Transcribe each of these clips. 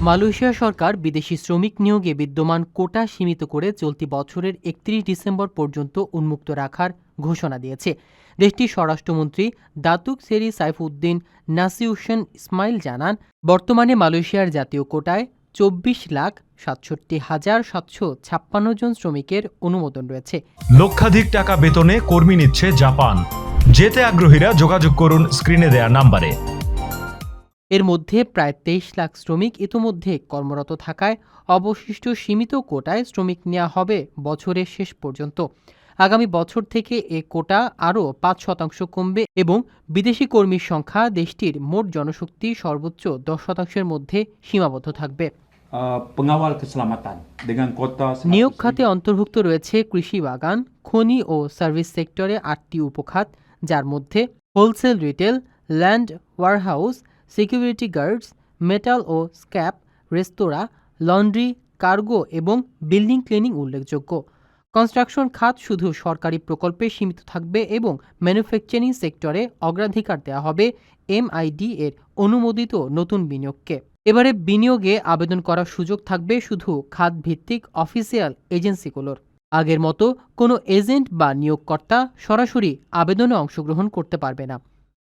Malaysia সরকার বিদেশি শ্রমিক নিয়োগে বিদ্যমান কোটা সীমিত করে চলতি বছরের একত্রিশ ডিসেম্বর পর্যন্ত উন্মুক্ত রাখার ঘোষণা দিয়েছে। দেশটির স্বরাষ্ট্রমন্ত্রী দাতুক সেরি সাইফুদ্দিন নাসিউশন ইসমাইল জানান, বর্তমানে মালয়েশিয়ার জাতীয় কোটায় চব্বিশ লাখ সাতষট্টি হাজার সাতশো ছাপ্পান্ন জন শ্রমিকের অনুমোদন রয়েছে। লক্ষাধিক টাকা বেতনে কর্মী নিচ্ছে জাপান। যেতে আগ্রহীরা যোগাযোগ করুন স্ক্রিনে দেয়া নাম্বারে। এর মধ্যে প্রায় তেইশ লাখ শ্রমিক ইতোমধ্যে কর্মরত থাকায় অবশিষ্ট সীমিত কোটায় শ্রমিক নেওয়া হবে বছরের শেষ পর্যন্ত। আগামী বছর থেকে এ কোটা আরও পাঁচ শতাংশ কমবে এবং বিদেশি কর্মীর সংখ্যা দেশটির মোট জনশক্তি সর্বোচ্চ দশ শতাংশের মধ্যে সীমাবদ্ধ থাকবে। pengawal keselamatan dengan kota 100 নিয়োগ খাতে অন্তর্ভুক্ত রয়েছে কৃষি বাগান খনি ও সার্ভিস সেক্টরে আটটি উপখাত যার মধ্যে wholesale retail land warehouse security guards, metal ও স্ক্যাপ, রেস্তোরাঁ, লন্ড্রি, কার্গো এবং বিল্ডিং ক্লিনিং উল্লেখযোগ্য। কনস্ট্রাকশন খাত শুধু সরকারি প্রকল্পে সীমিত থাকবে এবং ম্যানুফ্যাকচারিং সেক্টরে অগ্রাধিকার দেওয়া হবে এমআইডি এর অনুমোদিত নতুন বিনিয়োগকে। এবারে বিনিয়োগে আবেদন করার সুযোগ থাকবে শুধু খাত ভিত্তিক অফিসিয়াল এজেন্সিগুলোর। আগের মতো কোনো এজেন্ট বা নিয়োগকর্তা সরাসরি আবেদনে অংশগ্রহণ করতে পারবে না।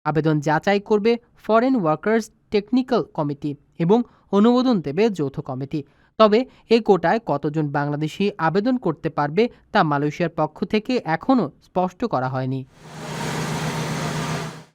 আবেদন যাচাই করবে ফরেন ওয়ার্কার্স টেকনিক্যাল কমিটি এবং অনুমোদন দেবে যৌথ কমিটি। তবে এই কোটায় কতজন বাংলাদেশি আবেদন করতে পারবে তা মালয়েশিয়ার পক্ষ থেকে এখনও স্পষ্ট করা হয়নি।